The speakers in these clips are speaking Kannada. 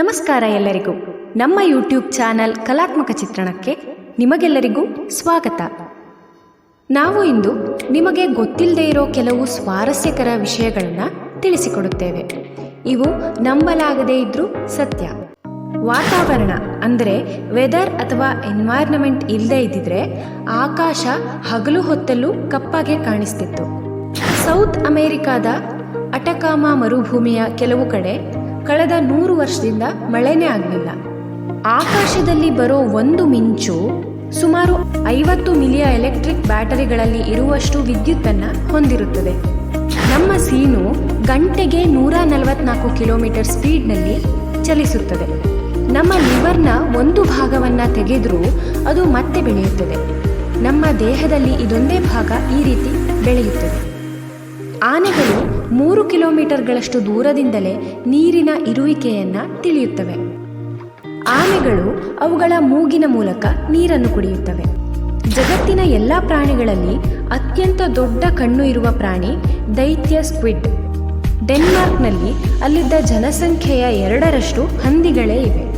ನಮಸ್ಕಾರ ಎಲ್ಲರಿಗೂ. ನಮ್ಮ ಯೂಟ್ಯೂಬ್ ಚಾನಲ್ ಕಲಾತ್ಮಕ ಚಿತ್ರಣಕ್ಕೆ ನಿಮಗೆಲ್ಲರಿಗೂ ಸ್ವಾಗತ. ನಾವು ಇಂದು ನಿಮಗೆ ಗೊತ್ತಿಲ್ಲದೆ ಇರೋ ಕೆಲವು ಸ್ವಾರಸ್ಯಕರ ವಿಷಯಗಳನ್ನು ತಿಳಿಸಿಕೊಡುತ್ತೇವೆ. ಇವು ನಂಬಲಾಗದೇ ಇದ್ರೂ ಸತ್ಯ. ವಾತಾವರಣ, ಅಂದರೆ ವೆದರ್ ಅಥವಾ ಎನ್ವೈರ್ನಮೆಂಟ್ ಇಲ್ಲದೆ ಇದ್ದಿದ್ರೆ ಆಕಾಶ ಹಗಲು ಹೊತ್ತಲ್ಲೂ ಕಪ್ಪಾಗೆ ಕಾಣಿಸ್ತಿತ್ತು. ಸೌತ್ ಅಮೆರಿಕಾದ ಅಟಕಾಮ ಮರುಭೂಮಿಯ ಕೆಲವು ಕಡೆ ಕಳೆದ ನೂರು ವರ್ಷದಿಂದ ಮಳೆನೇ ಆಗಲಿಲ್ಲ. ಆಕಾಶದಲ್ಲಿ ಬರೋ ಒಂದು ಮಿಂಚು ಸುಮಾರು ಐವತ್ತು ಮಿಲಿಯ ಎಲೆಕ್ಟ್ರಿಕ್ ಬ್ಯಾಟರಿಗಳಲ್ಲಿ ಇರುವಷ್ಟು ವಿದ್ಯುತ್ತನ್ನು ಹೊಂದಿರುತ್ತದೆ. ನಮ್ಮ ಸೀನು ಗಂಟೆಗೆ ನೂರ ನಲವತ್ನಾಲ್ಕು ಕಿಲೋಮೀಟರ್ ಸ್ಪೀಡ್ನಲ್ಲಿ ಚಲಿಸುತ್ತದೆ. ನಮ್ಮ ಲಿವರ್ನ ಒಂದು ಭಾಗವನ್ನು ತೆಗೆದರೂ ಅದು ಮತ್ತೆ ಬೆಳೆಯುತ್ತದೆ. ನಮ್ಮ ದೇಹದಲ್ಲಿ ಇದೊಂದೇ ಭಾಗ ಈ ರೀತಿ ಬೆಳೆಯುತ್ತದೆ. ಆನೆಗಳು ಮೂರು ಕಿಲೋಮೀಟರ್ಗಳಷ್ಟು ದೂರದಿಂದಲೇ ನೀರಿನ ಇರುವಿಕೆಯನ್ನು ತಿಳಿಯುತ್ತವೆ. ಆನೆಗಳು ಅವುಗಳ ಮೂಗಿನ ಮೂಲಕ ನೀರನ್ನು ಕುಡಿಯುತ್ತವೆ. ಜಗತ್ತಿನ ಎಲ್ಲ ಪ್ರಾಣಿಗಳಲ್ಲಿ ಅತ್ಯಂತ ದೊಡ್ಡ ಕಣ್ಣು ಇರುವ ಪ್ರಾಣಿ ದೈತ್ಯ ಸ್ಕ್ವಿಡ್. ಡೆನ್ಮಾರ್ಕ್ನಲ್ಲಿ ಅಲ್ಲಿದ್ದ ಜನಸಂಖ್ಯೆಯ ಎರಡರಷ್ಟು ಹಂದಿಗಳೇ ಇವೆ.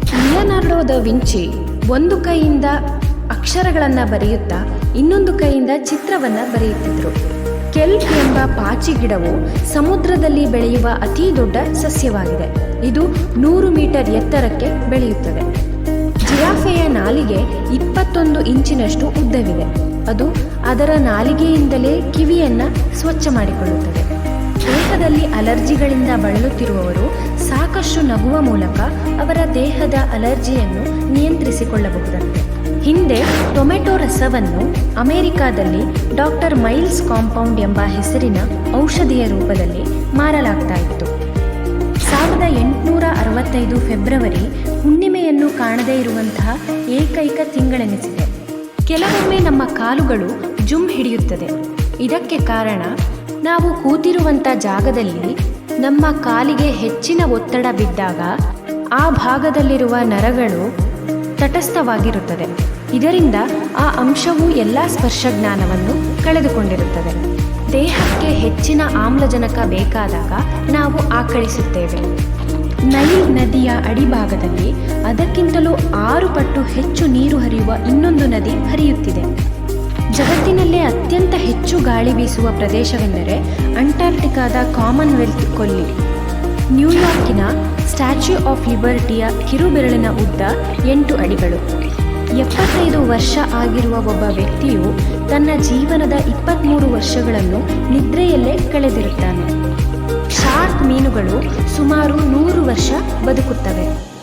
ಲಿಯನಾರ್ಡೋ ವಿಂಚಿ ಒಂದು ಕೈಯಿಂದ ಅಕ್ಷರಗಳನ್ನು ಬರೆಯುತ್ತಾ ಇನ್ನೊಂದು ಕೈಯಿಂದ ಚಿತ್ರವನ್ನು ಬರೆಯುತ್ತಿದ್ದರು ಕೆಲ್ಪ್ ಎಂಬ ಪಾಚಿ ಗಿಡವು ಸಮುದ್ರದಲ್ಲಿ ಬೆಳೆಯುವ ಅತಿ ದೊಡ್ಡ ಸಸ್ಯವಾಗಿದೆ. ಇದು ನೂರು ಮೀಟರ್ ಎತ್ತರಕ್ಕೆ ಬೆಳೆಯುತ್ತದೆ. ಜಿರಾಫೆಯ ನಾಲಿಗೆ ಇಪ್ಪತ್ತೊಂದು ಇಂಚಿನಷ್ಟು ಉದ್ದವಿದೆ. ಅದು ಅದರ ನಾಲಿಗೆಯಿಂದಲೇ ಕಿವಿಯನ್ನು ಸ್ವಚ್ಛ ಮಾಡಿಕೊಳ್ಳುತ್ತದೆ. ದೇಹದಲ್ಲಿ ಅಲರ್ಜಿಗಳಿಂದ ಬಳಲುತ್ತಿರುವವರು ಸಾಕಷ್ಟು ನಗುವ ಮೂಲಕ ಅವರ ದೇಹದ ಅಲರ್ಜಿಯನ್ನು ನಿಯಂತ್ರಿಸಿಕೊಳ್ಳಬಹುದಂತೆ. ಹಿಂದೆ ಟೊಮೆಟೊ ರಸವನ್ನು ಅಮೆರಿಕಾದಲ್ಲಿ ಡಾಕ್ಟರ್ ಮೈಲ್ಸ್ ಕಾಂಪೌಂಡ್ ಎಂಬ ಹೆಸರಿನ ಔಷಧಿಯ ರೂಪದಲ್ಲಿ ಮಾರಲಾಗ್ತಾ ಇತ್ತು. ಸಾವಿರದ ಎಂಟುನೂರ ಅರವತ್ತೈದು ಫೆಬ್ರವರಿ ಹುಣ್ಣಿಮೆಯನ್ನು ಕಾಣದೇ ಇರುವಂತಹ ಏಕೈಕ ತಿಂಗಳೆನಿಸಿದೆ. ಕೆಲವೊಮ್ಮೆ ನಮ್ಮ ಕಾಲುಗಳು ಜುಮ್ ಹಿಡಿಯುತ್ತದೆ. ಇದಕ್ಕೆ ಕಾರಣ ನಾವು ಕೂತಿರುವಂಥ ಜಾಗದಲ್ಲಿ ನಮ್ಮ ಕಾಲಿಗೆ ಹೆಚ್ಚಿನ ಒತ್ತಡ ಬಿದ್ದಾಗ ಆ ಭಾಗದಲ್ಲಿರುವ ನರಗಳು ತಟಸ್ಥವಾಗಿರುತ್ತದೆ. ಇದರಿಂದ ಆ ಅಂಶವು ಎಲ್ಲ ಸ್ಪರ್ಶಜ್ಞಾನವನ್ನು ಕಳೆದುಕೊಂಡಿರುತ್ತದೆ. ದೇಹಕ್ಕೆ ಹೆಚ್ಚಿನ ಆಮ್ಲಜನಕ ಬೇಕಾದಾಗ ನಾವು ಆಕಳಿಸುತ್ತೇವೆ. ನೈಲ್ ನದಿಯ ಅಡಿಭಾಗದಲ್ಲಿ ಅದಕ್ಕಿಂತಲೂ ಆರು ಪಟ್ಟು ಹೆಚ್ಚು ನೀರು ಹರಿಯುವ ಇನ್ನೊಂದು ನದಿ ಹರಿಯುತ್ತಿದೆ. ಜಗತ್ತಿನಲ್ಲೇ ಅತ್ಯಂತ ಹೆಚ್ಚು ಗಾಳಿ ಬೀಸುವ ಪ್ರದೇಶವೆಂದರೆ ಅಂಟಾರ್ಟಿಕಾದ ಕಾಮನ್ವೆಲ್ತ್ ಕೊಲ್ಲಿ. ನ್ಯೂಯಾರ್ಕಿನ ಸ್ಟ್ಯಾಚ್ಯೂ ಆಫ್ ಲಿಬರ್ಟಿಯ ಕಿರುಬೆರಳಿನ ಉದ್ದ ಎಂಟು ಅಡಿಗಳು. ಎಪ್ಪತ್ತೈದು ವರ್ಷ ಆಗಿರುವ ಒಬ್ಬ ವ್ಯಕ್ತಿಯು ತನ್ನ ಜೀವನದ ಇಪ್ಪತ್ತ್ಮೂರು ವರ್ಷಗಳನ್ನು ನಿದ್ರೆಯಲ್ಲೇ ಕಳೆದಿರುತ್ತಾನೆ. ಶಾರ್ಕ್ ಮೀನುಗಳು ಸುಮಾರು ನೂರು ವರ್ಷ ಬದುಕುತ್ತವೆ.